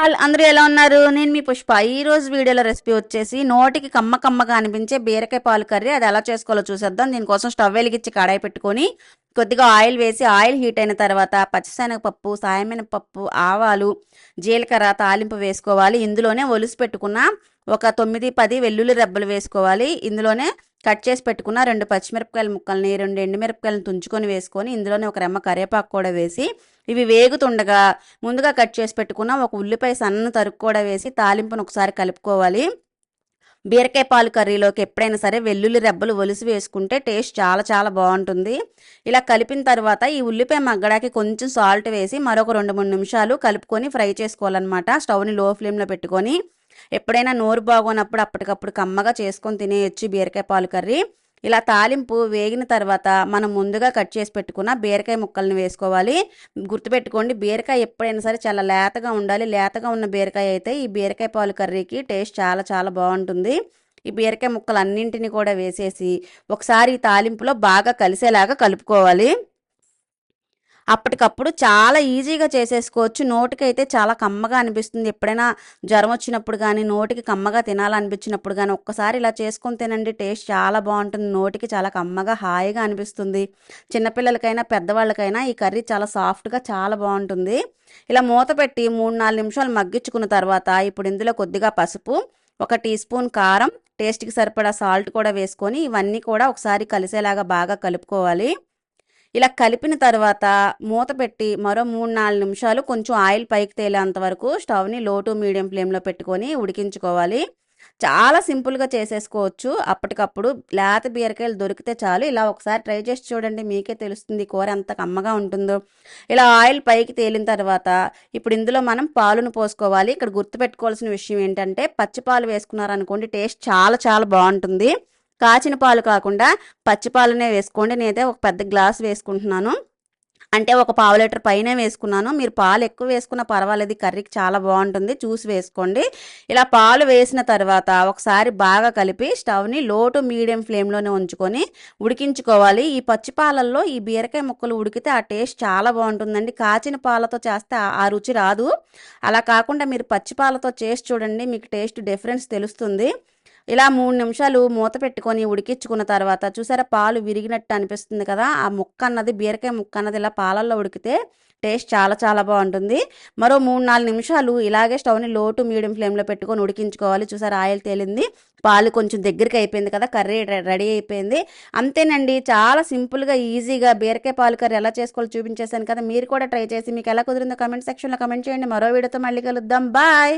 All అందరూ ఎలా ఉన్నారు? నేను మీ పుష్ప. ఈ రోజు వీడియోలో రెసిపీ వచ్చేసి నోటికి కమ్మ కమ్మగా అనిపించే బీరకాయ పాలు కర్రీ. అది ఎలా చేసుకోవాలో చూసేద్దాం. దీనికోసం స్టవ్ వెలిగించి కడాయి పెట్టుకొని కొద్దిగా ఆయిల్ వేసి ఆయిల్ హీట్ అయిన తర్వాత పచ్చిశనగపప్పు సాయమినపప్పు ఆవాలు జీలకర్ర తాలింపు వేసుకోవాలి. ఇందులోనే ఒలుసు పెట్టుకున్న ఒక తొమ్మిది పది వెల్లుల్లి రెబ్బలు వేసుకోవాలి. ఇందులోనే కట్ చేసి పెట్టుకున్న రెండు పచ్చిమిరపకాయల ముక్కల్ని రెండు ఎండుమిరపకాయలను తుంచుకొని వేసుకొని ఇందులోనే ఒక రెమ్మ కరివేపాకు కూడా వేసి ఇవి వేగుతుండగా ముందుగా కట్ చేసి పెట్టుకున్న ఒక ఉల్లిపాయ సన్న తరుగు కూడా వేసి తాలింపును ఒకసారి కలుపుకోవాలి. బీరకాయ పాలు కర్రీలోకి ఎప్పుడైనా సరే వెల్లుల్లి రెబ్బలు ఒలిసి వేసుకుంటే టేస్ట్ చాలా చాలా బాగుంటుంది. ఇలా కలిపిన తర్వాత ఈ ఉల్లిపాయ మగ్గడానికి కొంచెం సాల్ట్ వేసి మరొక రెండు మూడు నిమిషాలు కలుపుకొని ఫ్రై చేసుకోవాలన్నమాట. స్టవ్ని లో ఫ్లేమ్లో పెట్టుకొని ఎప్పుడైనా నోరు బాగోనప్పుడు అప్పటికప్పుడు కమ్మగా చేసుకొని తినేయచ్చు బీరకాయ పాలు కర్రీ. ఇలా తాలింపు వేగిన తర్వాత మనం ముందుగా కట్ చేసి పెట్టుకున్న బీరకాయ ముక్కల్ని వేసుకోవాలి. గుర్తుపెట్టుకోండి బీరకాయ ఎప్పుడైనా సరే చాలా లేతగా ఉండాలి. లేతగా ఉన్న బీరకాయ అయితే ఈ బీరకాయ పాలు కర్రీకి టేస్ట్ చాలా చాలా బాగుంటుంది. ఈ బీరకాయ ముక్కలు అన్నింటినీ కూడా వేసేసి ఒకసారి ఈ తాలింపులో బాగా కలిసేలాగా కలుపుకోవాలి. అప్పటికప్పుడు చాలా ఈజీగా చేసేసుకోవచ్చు. నోటికి అయితే చాలా కమ్మగా అనిపిస్తుంది. ఎప్పుడైనా జ్వరం వచ్చినప్పుడు కానీ నోటికి కమ్మగా తినాలనిపించినప్పుడు కానీ ఒక్కసారి ఇలా చేసుకొని తినండి. టేస్ట్ చాలా బాగుంటుంది. నోటికి చాలా కమ్మగా హాయిగా అనిపిస్తుంది. చిన్నపిల్లలకైనా పెద్దవాళ్ళకైనా ఈ కర్రీ చాలా సాఫ్ట్గా చాలా బాగుంటుంది. ఇలా మూత పెట్టి మూడు నాలుగు నిమిషాలు మగ్గించుకున్న తర్వాత ఇప్పుడు ఇందులో కొద్దిగా పసుపు ఒక టీ స్పూన్ కారం టేస్ట్కి సరిపడా సాల్ట్ కూడా వేసుకొని ఇవన్నీ కూడా ఒకసారి కలిసేలాగా బాగా కలుపుకోవాలి. ఇలా కలిపిన తర్వాత మూత పెట్టి మరో మూడు నాలుగు నిమిషాలు కొంచెం ఆయిల్ పైకి తేలేంత వరకు స్టవ్ని లో టు మీడియం ఫ్లేమ్లో పెట్టుకొని ఉడికించుకోవాలి. చాలా సింపుల్గా చేసేసుకోవచ్చు. అప్పటికప్పుడు లేత బీరకాయలు దొరికితే చాలు. ఇలా ఒకసారి ట్రై చేసి చూడండి. మీకే తెలుస్తుంది కూర ఎంత కమ్మగా ఉంటుందో. ఇలా ఆయిల్ పైకి తేలిన తర్వాత ఇప్పుడు ఇందులో మనం పాలును పోసుకోవాలి. ఇక్కడ గుర్తుపెట్టుకోవాల్సిన విషయం ఏంటంటే పచ్చి పాలు వేసుకున్నారనుకోండి టేస్ట్ చాలా చాలా బాగుంటుంది. కాచిన పాలు కాకుండా పచ్చిపాలనే వేసుకోండి. నేనైతే ఒక పెద్ద గ్లాస్ వేసుకుంటున్నాను. అంటే ఒక పావు లీటర్ పైన వేసుకున్నాను. మీరు పాలు ఎక్కువ వేసుకున్న పర్వాలేదు. కర్రీకి చాలా బాగుంటుంది. చూసి వేసుకోండి. ఇలా పాలు వేసిన తర్వాత ఒకసారి బాగా కలిపి స్టవ్ని లో టు మీడియం ఫ్లేమ్లోనే ఉంచుకొని ఉడికించుకోవాలి. ఈ పచ్చి పాలల్లో ఈ బీరకాయ ముక్కలు ఉడికితే ఆ టేస్ట్ చాలా బాగుంటుందండి. కాచిన పాలతో చేస్తే ఆ రుచి రాదు. అలా కాకుండా మీరు పచ్చి పాలతో చేసి చూడండి. మీకు టేస్ట్ డిఫరెన్స్ తెలుస్తుంది. ఇలా మూడు నిమిషాలు మూత పెట్టుకొని ఉడికించుకున్న తర్వాత చూసారా పాలు విరిగినట్టు అనిపిస్తుంది కదా? ఆ ముక్క అన్నది బీరకాయ ముక్క అన్నది ఇలా పాలల్లో ఉడికితే టేస్ట్ చాలా చాలా బాగుంటుంది. మరో మూడు నాలుగు నిమిషాలు ఇలాగే స్టవ్ని లో టు మీడియం ఫ్లేమ్లో పెట్టుకొని ఉడికించుకోవాలి. చూసారా ఆయిల్ తేలింది. పాలు కొంచెం దగ్గరికి అయిపోయింది కదా కర్రీ రెడీ అయిపోయింది. అంతేనండి చాలా సింపుల్గా ఈజీగా బీరకాయ పాలు కర్రీ ఎలా చేసుకోవాలో చూపించేశాను కదా. మీరు కూడా ట్రై చేసి మీకు ఎలా కుదిరిందో కమెంట్ సెక్షన్లో కమెంట్ చేయండి. మరో వీడియోతో మళ్ళీ కలుద్దాం. బాయ్!